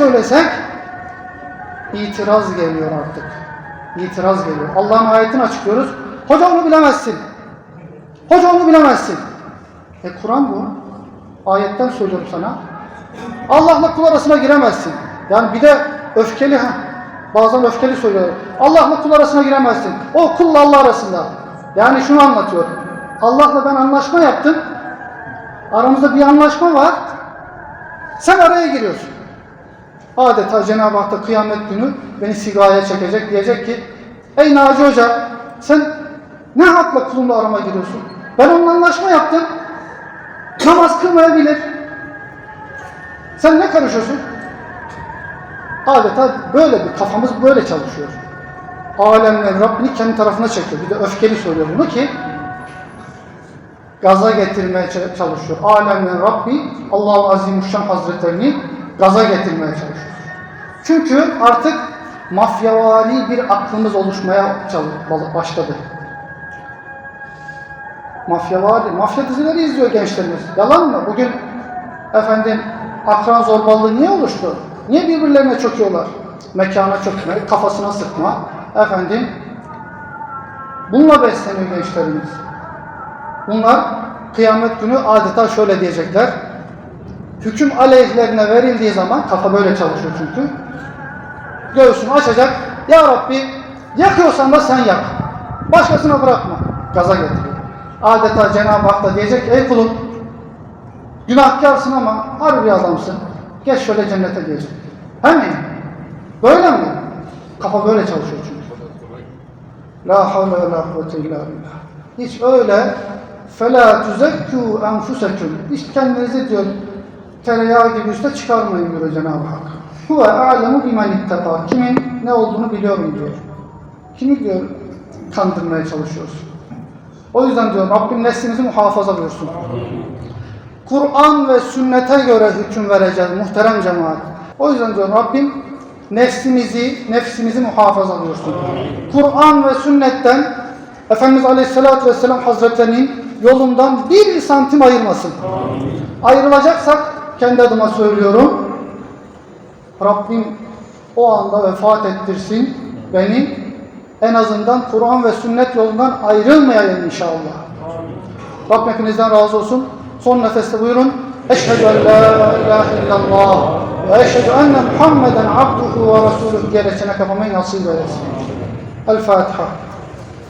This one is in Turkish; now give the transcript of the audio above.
söylesek itiraz geliyor artık. İtiraz geliyor. Allah'ın ayetini açıklıyoruz. Hoca onu bilemezsin. Hoca onu bilemezsin. E Kur'an bu. Ayetten söylüyorum sana. Allah'la kul arasına giremezsin. Yani bir de öfkeli ha. Bazen öfkeli söylüyor. Allah'la kul arasına giremezsin. O kulla Allah arasında. Yani şunu anlatıyor. Allah'la ben anlaşma yaptım. Aramızda bir anlaşma var. Sen araya giriyorsun. Adeta Cenab-ı Hak da kıyamet günü beni sigaya çekecek. Diyecek ki Ey Naci Hoca sen ne hakla kulumla arama giriyorsun? Ben onunla anlaşma yaptım. Namaz kılmayabilir. Sen ne karışıyorsun? Adeta böyle bir kafamız böyle çalışıyor. Alemlerin Rabbini kendi tarafına çekiyor. Bir de öfkeli söylüyor bunu ki gaza getirmeye çalışıyor. Alemlerin Rabbi Allah-u Azimuşşan Hazretlerini gaza getirmeye çalışıyor. Çünkü artık mafyavari bir aklımız oluşmaya başladı. Mafyavari, mafya dizileri izliyor gençlerimiz. Yalan mı? Bugün efendim akran zorbalığı niye oluştu? Niye birbirlerine çöküyorlar? Mekana çökme, kafasına sıkma. Efendim bununla besleniyor gençlerimiz. Bunlar kıyamet günü adeta şöyle diyecekler hüküm aleyhlerine verildiği zaman kafa böyle çalışıyor çünkü. Göğsünü açacak. Ya Rabbi yakıyorsan da sen yak. Başkasına bırakma. Gaza getiriyor. Adeta Cenab-ı Hak da diyecek ey kulum günahkarsın ama harbi bir adamsın. Geç şöyle cennete diyecek. He mi? Böyle mi? Kafa böyle çalışıyor çünkü. La havle ve la kuvvete illa billah. Hiç öyle fela tüzekkû enfusekûm. Hiç kendinizi diyor tereyağı gibi üste çıkarmayın diyor Cenab-ı Hak. Huve a'lemu bimen ittaka. Kimin ne olduğunu biliyorum diyor. Kimi diyor kandırmaya çalışıyorsun. O yüzden diyor Rabbim neslimizi muhafaza buyursun. Kur'an ve sünnete göre hüküm vereceğiz muhterem cemaat. O yüzden diyor Rabbim nefsimizi, nefsimizi muhafaza buyursun. Kur'an ve sünnetten Efendimiz Aleyhisselatü Vesselam Hazretlerinin yolundan bir santim ayırmasın. Ayrılacaksak kendi adıma söylüyorum. Rabbim o anda vefat ettirsin beni. En azından Kur'an ve sünnet yolundan ayrılmayayım inşallah. Rabbim hepinizden razı olsun. Son nefeste buyurun. Eşhedü en la ilahe illallah ve eşhedü enne Muhammeden abduhu ve resuluhu diyerek kapamayı nasip eylesin. El Fatiha.